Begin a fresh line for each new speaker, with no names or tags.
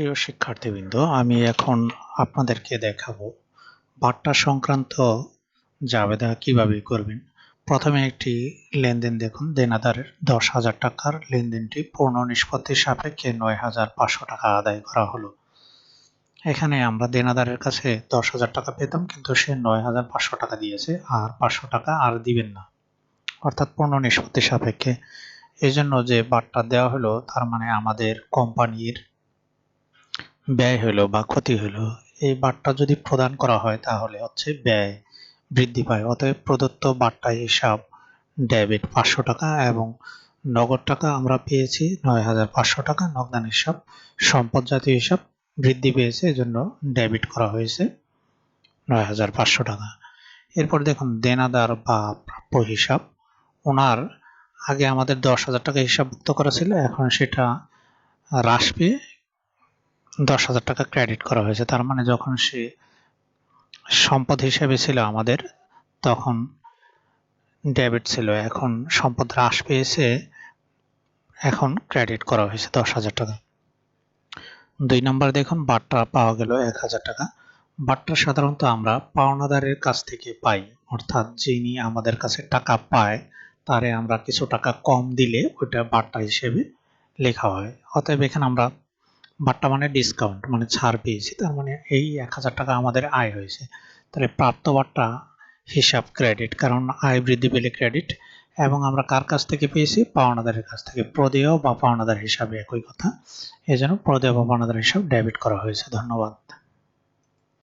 প্রিয় শিক্ষার্থীবৃন্দ, আমি এখন আপনাদেরকে দেখাবো বাট্টা সংক্রান্ত জাবেদা কীভাবে করবেন। প্রথমে একটি লেনদেন দেখুন, দেনাদারের দশ হাজার টাকার লেনদেনটি পূর্ণ নিষ্পত্তির সাপেক্ষে নয় হাজার পাঁচশো টাকা আদায় করা হলো। এখানে আমরা দেনাদারের কাছে দশ হাজার টাকা পেতাম, কিন্তু সে নয় হাজার পাঁচশো টাকা দিয়েছে, আর পাঁচশো টাকা আর দিবেন না। অর্থাৎ পূর্ণ নিষ্পত্তির সাপেক্ষে। এই জন্য যে বাট্টা দেওয়া হলো, তার মানে আমাদের কোম্পানির ব্যয় হলো বা ক্ষতি হলো এই বার্তা যদি প্রদান করা হয় তাহলে হচ্ছে ব্যয় বৃদ্ধি পায়। অতএব প্রদত্ত বাট্টা হিসাব ডেবিট পাঁচশো টাকা এবং নগদ টাকা আমরা পেয়েছি নয় হাজার পাঁচশো টাকা। নগদান হিসাব, সম্পদ জাতীয় হিসাব বৃদ্ধি পেয়েছে, এজন্য ডেবিট করা হয়েছে নয় হাজার পাঁচশো টাকা। এরপর দেখুন, দেনাদার বা প্রাপ্য হিসাব। ওনার আগে আমাদের দশ হাজার টাকা হিসাবভুক্ত করা ছিল, এখন সেটা হ্রাস পেয়ে দশ হাজার টাকা ক্রেডিট করা হয়েছে। তার মানে যখন সে সম্পদ হিসেবে ছিল আমাদের, তখন ডেবিট ছিল। এখন সম্পদ হ্রাস পেয়েছে, এখন ক্রেডিট করা হয়েছে দশ হাজার টাকা। দুই নম্বর দেখুন, বাট্টা পাওয়া গেল এক হাজার টাকা। বাট্টা সাধারণত আমরা পাওনাদারের কাছ থেকে পাই, অর্থাৎ যিনি আমাদের কাছে টাকা পায়, তারে আমরা কিছু টাকা কম দিলে ওইটা বাট্টা হিসেবে লেখা হয়। অতএব এখানে আমরা বাট্টা মানে ডিসকাউন্ট মানে ছাড় পেয়েছি। তার মানে এই এক হাজার টাকা আমাদের আয় হয়েছে। তাহলে প্রাপ্ত বাট্টা হিসাব ক্রেডিট কারণ আয় বৃদ্ধি পেলে ক্রেডিট এবং আমরা কার কাছ থেকে পেয়েছি? পাওনাদারের কাছ থেকে। প্রদেয় বা পাওনাদার হিসাবে একই কথা। এই জন্য প্রদেয় বা পাওনাদার হিসাব ডেবিট করা হয়েছে। ধন্যবাদ।